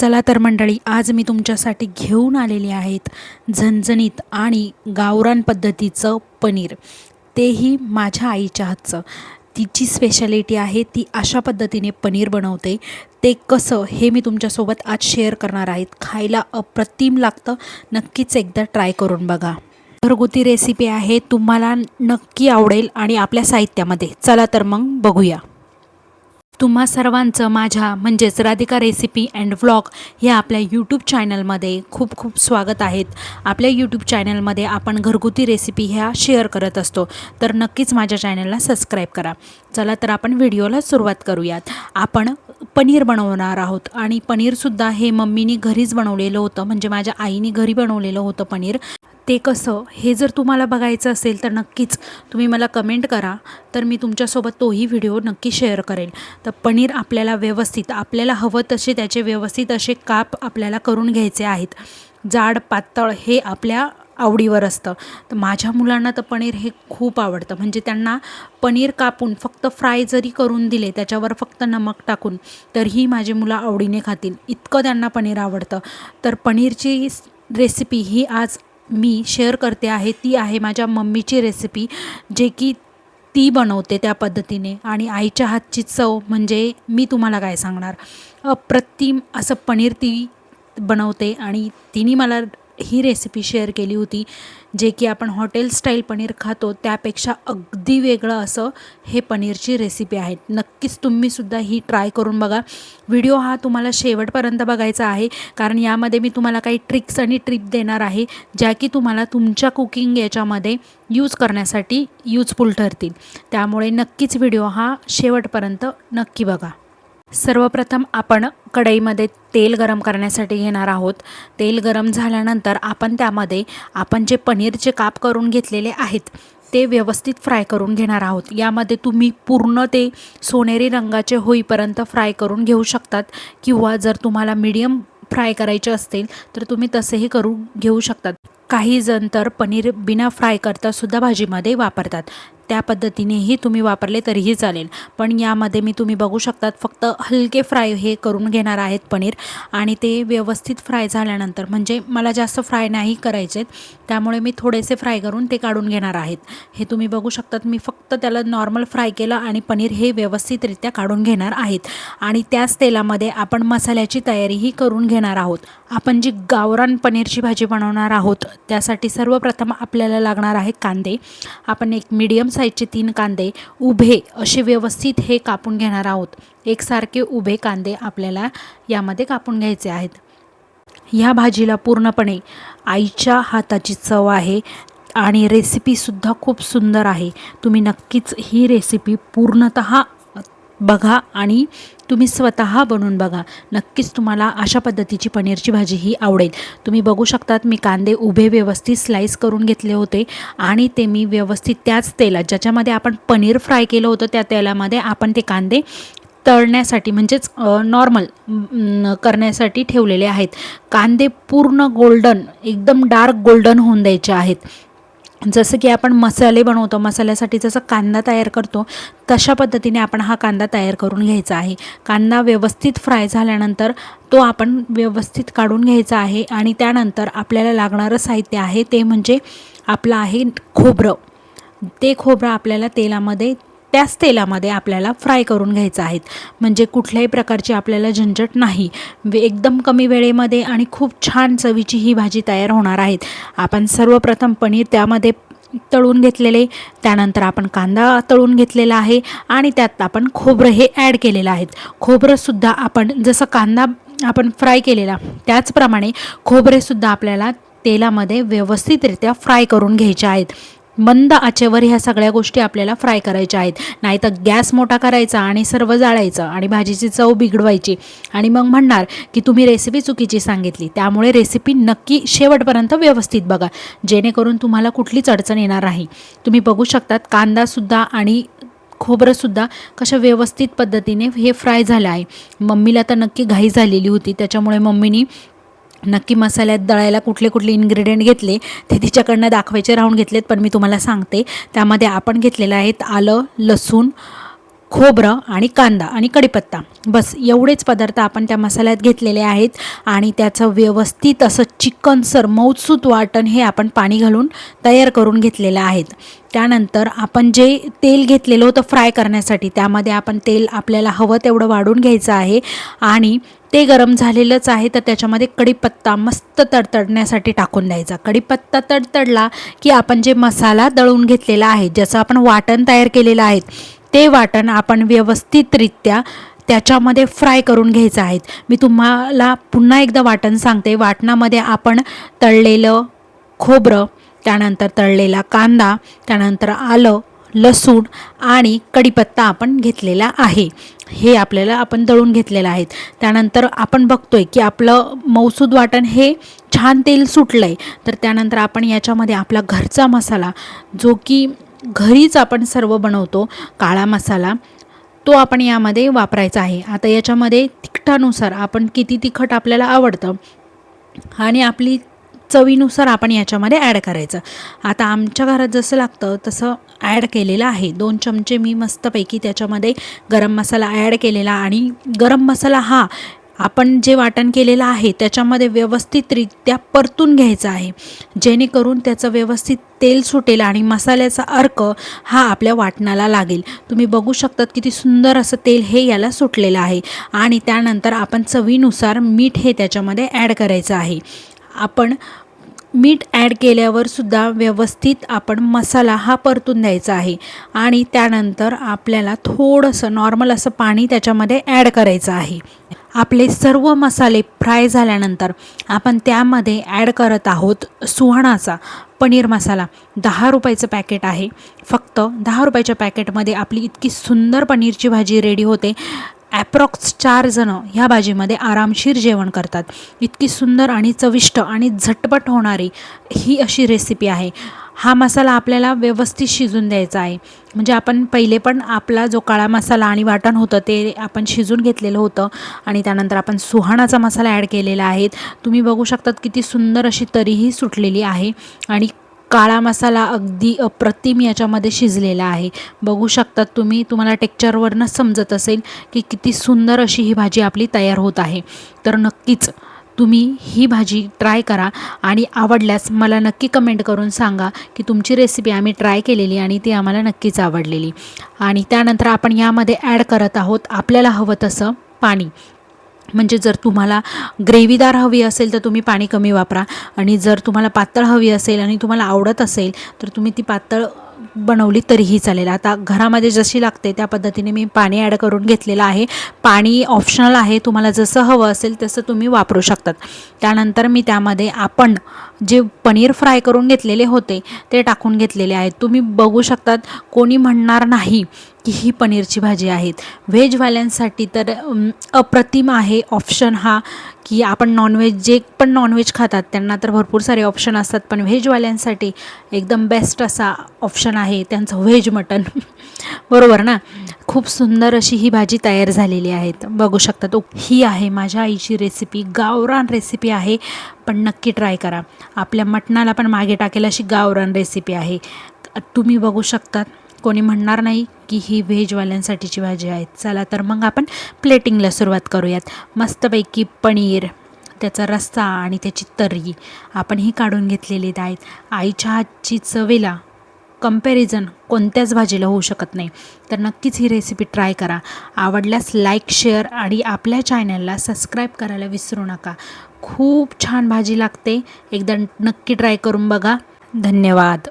चला तर मंडळी आज मी तुमच्यासाठी घेऊन आलेले आहेत झणझणीत आणि गावरान पद्धतीचं पनीर. तेही माझ्या आईच्या हातचं. तिची स्पेशालिटी आहे ती अशा पद्धतीने पनीर बनवते. ते कसं हे मी तुमच्यासोबत आज शेअर करणार आहेत. खायला अप्रतिम लागतं. नक्कीच एकदा ट्राय करून बघा. घरगुती रेसिपी आहे तुम्हाला नक्की आवडेल आणि आपल्या साहित्यामध्ये. चला तर मग बघूया. तुम्हा सर्वांचं माझ्या म्हणजेच राधिका रेसिपी अँड व्लॉग ह्या आपल्या यूट्यूब चॅनलमध्ये खूप खूप स्वागत आहेत. आपल्या यूट्यूब चॅनलमध्ये आपण घरगुती रेसिपी ह्या शेअर करत असतो. तर नक्कीच माझ्या चॅनलला सबस्क्राईब करा. चला तर आपण व्हिडिओला सुरुवात करूयात. आपण पनीर बनवणार आहोत. आणि पनीरसुद्धा हे मम्मीनी घरीच बनवलेलं होतं. म्हणजे माझ्या आईने घरी बनवलेलं होतं पनीर. ते कसं हे जर तुम्हाला बघायचं असेल तर नक्कीच तुम्ही मला कमेंट करा. तर मी तुमच्यासोबत तोही व्हिडिओ नक्की शेअर करेल. तर पनीर आपल्याला व्यवस्थित आपल्याला हवं तसे त्याचे व्यवस्थित असे काप आपल्याला करून घ्यायचे आहेत. जाड पातळ हे आपल्या आवडीवर असतं. तर माझ्या मुलांना तर पनीर हे खूप आवडतं. म्हणजे त्यांना पनीर कापून फक्त फ्राय जरी करून दिले त्याच्यावर फक्त नमक टाकून तरीही माझी मुलं आवडीने खातील. इतकं त्यांना पनीर आवडतं. तर पनीरची रेसिपी ही आज मी शेअर करते आहे. ती आहे माझ्या मम्मीची रेसिपी जे की ती बनवते त्या पद्धतीने. आणि आईच्या हातची चव म्हणजे मी तुम्हाला काय सांगणार? अप्रतिम असं पनीर ती बनवते आणि तिने मला ही रेसिपी शेअर केली होती जे की आपण हॉटेल स्टाईल पनीर खातो त्यापेक्षा अगदी वेगळं असं हे पनीरची रेसिपी आहे नक्कीच तुम्हीसुद्धा ही ट्राय करून बघा. व्हिडिओ हा तुम्हाला शेवटपर्यंत बघायचा आहे कारण यामध्ये मी तुम्हाला काही ट्रिक्स आणि ट्रिप देणार आहे ज्या की तुम्हाला तुमच्या कुकिंग याच्यामध्ये यूज करण्यासाठी यूजफुल ठरतील. त्यामुळे नक्कीच व्हिडिओ हा शेवटपर्यंत नक्की बघा. सर्वप्रथम आपण कढईमध्ये तेल गरम करण्यासाठी घेणार आहोत. तेल गरम झाल्यानंतर आपण त्यामध्ये आपण जे पनीरचे काप करून घेतलेले आहेत ते व्यवस्थित फ्राय करून घेणार आहोत. यामध्ये तुम्ही पूर्ण ते सोनेरी रंगाचे होईपर्यंत फ्राय करून घेऊ शकतात किंवा जर तुम्हाला मीडियम फ्राय करायचे असतील तर तुम्ही तसेही करून घेऊ शकतात. काही जण तर पनीर बिना फ्राय करतासुद्धा भाजीमध्ये वापरतात. त्या पद्धतीनेही तुम्ही वापरले तरीही चालेल. पण यामध्ये मी तुम्ही बघू शकतात फक्त हलके फ्राय हे करून घेणार आहेत पनीर. आणि ते व्यवस्थित फ्राय झाल्यानंतर म्हणजे मला जास्त फ्राय नाही करायचे त्यामुळे मी थोडेसे फ्राय करून ते काढून घेणार आहेत. हे तुम्ही बघू शकतात मी फक्त त्याला नॉर्मल फ्राय केलं आणि पनीर हे व्यवस्थितरित्या काढून घेणार आहेत. आणि त्याच तेलामध्ये आपण मसाल्याची तयारीही करून घेणार आहोत. आपण जी गावरान पनीरची भाजी बनवणार आहोत त्यासाठी सर्वप्रथम आपल्याला लागणार आहे कांदे. आपण एक मीडियम साईजचे तीन कांदे उभे असे व्यवस्थित हे कापून घेणार आहोत. एकसारखे उभे कांदे आपल्याला यामध्ये कापून घ्यायचे आहेत. ह्या भाजीला पूर्णपणे आईच्या हाताची चव आहे आणि रेसिपीसुद्धा खूप सुंदर आहे. तुम्ही नक्कीच ही रेसिपी पूर्णतः बघा आणि तुम्ही स्वतः बनवून बघा. नक्कीच तुम्हाला अशा पद्धतीची पनीरची भाजी ही आवडेल. तुम्ही बघू शकतात मी कांदे उभे व्यवस्थित स्लाईस करून घेतले होते आणि ते मी व्यवस्थित त्याच तेलात ज्याच्यामध्ये आपण पनीर फ्राय केलं होतं त्या तेलामध्ये आपण ते कांदे तळण्यासाठी म्हणजेच नॉर्मल करण्यासाठी ठेवलेले आहेत. कांदे पूर्ण गोल्डन एकदम डार्क गोल्डन होऊन द्यायचे आहेत. जसं की आपण मसाले बनवतो मसाल्यासाठी जसं कांदा तयार करतो तशा पद्धतीने आपण हा कांदा तयार करून घ्यायचा आहे. कांदा व्यवस्थित फ्राय झाल्यानंतर तो आपण व्यवस्थित काढून घ्यायचा आहे आणि त्यानंतर आपल्याला लागणारं साहित्य आहे ते म्हणजे आपलं आहे खोबरं. ते खोबरं आपल्याला तेलामध्ये त्याच तेलामध्ये आपल्याला फ्राय करून घ्यायचं आहेत. म्हणजे कुठल्याही प्रकारची आपल्याला झंझट नाही. एकदम कमी वेळेमध्ये आणि खूप छान चवीची ही भाजी तयार होणार आहेत. आपण सर्वप्रथम पनीर त्यामध्ये तळून घेतलेले त्यानंतर आपण कांदा तळून घेतलेला आहे आणि त्यात आपण खोबरं हे ॲड केलेलं आहे खोबरंसुद्धा आपण जसं कांदा आपण फ्राय केलेला त्याचप्रमाणे खोबरेसुद्धा आपल्याला तेलामध्ये व्यवस्थितरित्या फ्राय करून घ्यायचे आहेत. मंद आचेवर ह्या सगळ्या गोष्टी आपल्याला फ्राय करायच्या आहेत. नाहीतर गॅस मोठा करायचा आणि सर्व जाळायचं आणि भाजीची चव बिघडवायची. आणि मग म्हणणार की तुम्ही रेसिपी चुकीची सांगितली. त्यामुळे रेसिपी नक्की शेवटपर्यंत व्यवस्थित बघा. जेणेकरून तुम्हाला कुठलीच अडचण येणार नाही. तुम्ही बघू शकतात कांदासुद्धा आणि खोबरंसुद्धा कशा व्यवस्थित पद्धतीने हे फ्राय झालं आहे. मम्मीला तर नक्की घाई झालेली होती. त्याच्यामुळे मम्मीनी नक्की मसाल्यात दळायला कुठले कुठले इन्ग्रेडियंट घेतले ते तिच्याकडनं दाखवायचे राहून घेतलेत पण मी तुम्हाला सांगते. त्यामध्ये आपण घेतलेलं आहेत आलं लसूण खोबरं आणि कांदा आणि कढीपत्ता. बस एवढेच पदार्थ आपण त्या मसाल्यात घेतलेले आहेत आणि त्याचं व्यवस्थित असं चिकनसर मऊसूत वाटण हे आपण पाणी घालून तयार करून घेतलेलं आहेत. त्यानंतर आपण जे तेल घेतलेलं होतं फ्राय करण्यासाठी त्यामध्ये आपण तेल आपल्याला हवं तेवढं वाढून घ्यायचं आहे आणि ते गरम झालेलंच आहे तर त्याच्यामध्ये कढीपत्ता मस्त तडतडण्यासाठी टाकून द्यायचा. कढीपत्ता तडतडला की आपण जे मसाला दळून घेतलेला आहे ज्याचं आपण वाटण तयार केलेलं आहे ते वाटण आपण व्यवस्थितरित्या त्याच्यामध्ये फ्राय करून घ्यायचं आहे. मी तुम्हाला पुन्हा एकदा वाटण सांगते. वाटणामध्ये आपण तळलेलं खोबरं त्यानंतर तळलेला कांदा त्यानंतर आलं लसूण आणि कढीपत्ता आपण घेतलेला आहे. हे आपल्याला आपण दळून घेतलेलं आहे त्यानंतर आपण बघतोय की आपलं मौसूद वाटण हे छान तेल सुटलं आहे तर त्यानंतर आपण याच्यामध्ये आपला घरचा मसाला जो की घरीच आपण सर्व बनवतो काळा मसाला तो आपण यामध्ये वापरायचा आहे. आता याच्यामध्ये तिखटानुसार आपण किती तिखट आपल्याला आवडतं आणि आपली चवीनुसार आपण याच्यामध्ये ॲड करायचं. आता आमच्या घरात जसं लागतं तसं ॲड केलेलं आहे. दोन चमचे मी मस्तपैकी त्याच्यामध्ये गरम मसाला ॲड केलेला आणि गरम मसाला हा आपण जे वाटण केलेलं आहे त्याच्यामध्ये व्यवस्थितरित्या परतून घ्यायचं आहे. जेणेकरून त्याचं व्यवस्थित तेल सुटेल आणि मसाल्याचा अर्क हा आपल्या वाटणाला लागेल. तुम्ही बघू शकतात किती सुंदर असं तेल हे याला सुटलेलं आहे. आणि त्यानंतर आपण चवीनुसार मीठ हे त्याच्यामध्ये ॲड करायचं आहे. आपण मीठ ॲड केल्यावर सुद्धा व्यवस्थित आपण मसाला हा परतून द्यायचा आहे. आणि त्यानंतर आपल्याला थोडंसं नॉर्मल असं पाणी त्याच्यामध्ये ॲड करायचं आहे. आपले सर्व मसाले फ्राय झाल्यानंतर आपण त्यामध्ये ॲड करत आहोत सुहाणाचा पनीर मसाला. दहा रुपयाचं पॅकेट आहे. फक्त दहा रुपयाच्या पॅकेटमध्ये आपली इतकी सुंदर पनीरची भाजी रेडी होते. ॲप्रॉक्स चार जणं ह्या भाजीमध्ये आरामशीर जेवण करतात. इतकी सुंदर आणि चविष्ट आणि झटपट होणारी ही अशी रेसिपी आहे. हा मसाला आपल्याला व्यवस्थित शिजून द्यायचा आहे. म्हणजे आपण पहिले पण आपला जो काळा मसाला आणि वाटण होतं ते आपण शिजून घेतलेलं होतं आणि त्यानंतर आपण सुहाणाचा मसाला ॲड केलेला आहे. तुम्ही बघू शकतात किती सुंदर अशी तरीही सुटलेली आहे आणि काळा मसाला अगदी अप्रतिम याच्यामध्ये शिजलेला आहे. बघू शकतात तुम्ही तुम्हाला टेक्चरवरनंच समजत असेल की किती सुंदर अशी ही भाजी आपली तयार होत आहे. तर नक्कीच तुम्ही ही भाजी ट्राय करा आणि आवडल्यास मला नक्की कमेंट करून सांगा की तुमची रेसिपी आम्ही ट्राय केलेली आणि ती आम्हाला नक्कीच आवडलेली. आणि त्यानंतर आपण यामध्ये ॲड करत आहोत आपल्याला हवं तसं पाणी. म्हणजे जर तुम्हाला ग्रेव्हीदार हवी असेल तर तुम्ही पाणी कमी वापरा. आणि जर तुम्हाला पातळ हवी असेल आणि तुम्हाला आवडत असेल तर तुम्ही ती पातळ बनवली तरीही चालेल. आता घरामध्ये जशी लागते त्या पद्धतीने मी पाणी ॲड करून घेतलेलं आहे. पाणी ऑप्शनल आहे तुम्हाला जसं हवं असेल तसं तुम्ही वापरू शकतात. त्यानंतर मी त्यामध्ये आपण जे पनीर फ्राय करून घेतलेले होते ते टाकून घेतलेले आहेत. तुम्ही बघू शकतात कोणी म्हणणार नाही की ही पनीरची भाजी आहेत. व्हेजवाल्यांसाठी तर अप्रतिम आहे ऑप्शन हा की आपण नॉनव्हेज जे पण नॉनव्हेज खातात त्यांना तर भरपूर सारे ऑप्शन असतात पण व्हेजवाल्यांसाठी एकदम बेस्ट असा ऑप्शन आहे त्यांचं व्हेज मटन बरोबर ना? खूप सुंदर अशी ही भाजी तयार झालेली आहे बघू शकतात ही आहे माझ्या आईची रेसिपी गावरान रेसिपी आहे पण नक्की ट्राय करा. आपल्या मटणाला पण मागे टाकेल अशी गावरान रेसिपी आहे. तुम्ही बघू शकतात कोणी म्हणणार नाही की ही व्हेजवाल्यांसाठीची भाजी आहे. चला तर मग आपण प्लेटिंगला सुरुवात करूयात. मस्तपैकी पनीर त्याचा रस्सा आणि त्याची तर्री आपण ही काढून घेतलेली आहेत. आईच्या हातची चवेला कंपॅरिझन कोणत्याच भाजीला होऊ शकत नाही. तर नक्कीच ही रेसिपी ट्राय करा. आवडल्यास लाईक शेअर आणि आपल्या चॅनलला सबस्क्राईब करायला विसरू नका. खूप छान भाजी लागते. एकदा नक्की ट्राय करून बघा. धन्यवाद.